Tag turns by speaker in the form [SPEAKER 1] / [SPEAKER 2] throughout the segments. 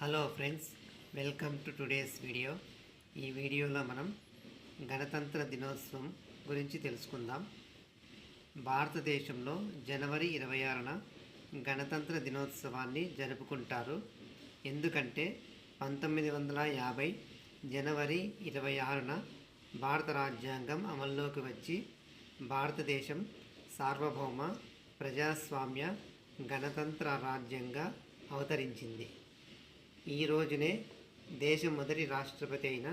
[SPEAKER 1] Hello friends welcome to today's video ఈ వీడియోలో మనం గణతంత్ర దినోత్సవం గురించి తెలుసుకుందాం భారతదేశంలో జనవరి ఇరవై ఆరున గణతంత్ర దినోత్సవాన్ని జరుపుకుంటారు ఎందుకంటే పంతొమ్మిది వందల యాభై జనవరి ఇరవై ఆరున భారత రాజ్యాంగం అమల్లోకి వచ్చి భారతదేశం సార్వభౌమ ప్రజాస్వామ్య గణతంత్ర రాజ్యంగా అవతరించింది ఈ రోజునే దేశ మొదటి రాష్ట్రపతి అయిన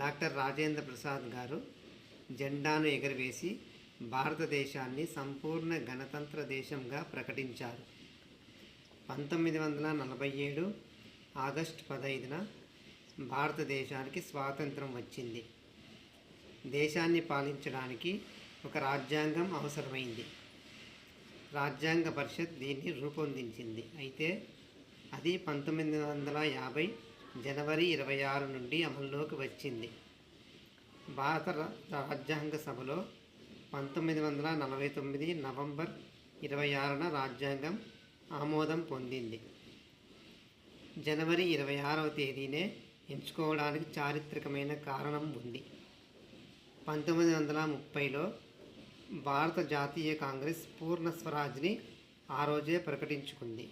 [SPEAKER 1] డాక్టర్ రాజేంద్ర ప్రసాద్ గారు జెండాను ఎగరవేసి భారతదేశాన్ని సంపూర్ణ గణతంత్ర దేశంగా ప్రకటించారు పంతొమ్మిది వందల నలభై ఏడు ఆగస్టు పదహైదున భారతదేశానికి స్వాతంత్రం వచ్చింది దేశాన్ని పాలించడానికి ఒక రాజ్యాంగం అవసరమైంది రాజ్యాంగ పరిషత్ దీన్ని రూపొందించింది అయితే అది పంతొమ్మిది వందల యాభై జనవరి ఇరవై ఆరు నుండి అమల్లోకి వచ్చింది భారత రాజ్యాంగ సభలో పంతొమ్మిది వందల నలభై తొమ్మిది నవంబర్ ఇరవై ఆరున రాజ్యాంగం ఆమోదం పొందింది జనవరి ఇరవై ఆరవ తేదీనే ఎంచుకోవడానికి చారిత్రకమైన కారణం ఉంది పంతొమ్మిది వందల ముప్పైలో భారత జాతీయ కాంగ్రెస్ పూర్ణ స్వరాజ్ని ఆ రోజే ప్రకటించుకుంది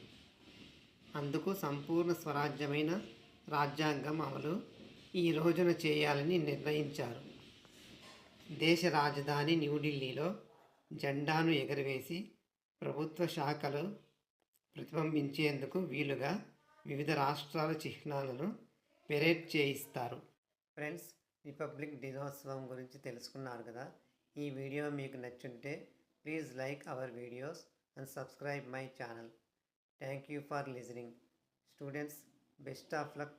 [SPEAKER 1] అందుకు సంపూర్ణ స్వరాజ్యమైన రాజ్యాంగం అమలు ఈ రోజున చేయాలని నిర్ణయించారు దేశ రాజధాని న్యూఢిల్లీలో జెండాను ఎగరవేసి ప్రభుత్వ శాఖలు ప్రతిబింబించేందుకు వీలుగా వివిధ రాష్ట్రాల చిహ్నాలను పెరేడ్ చేయిస్తారు ఫ్రెండ్స్ రిపబ్లిక్ దినోత్సవం గురించి తెలుసుకున్నారు కదా ఈ వీడియో మీకు నచ్చుంటే please like our videos and subscribe my channel Thank you for listening. Students, best of luck.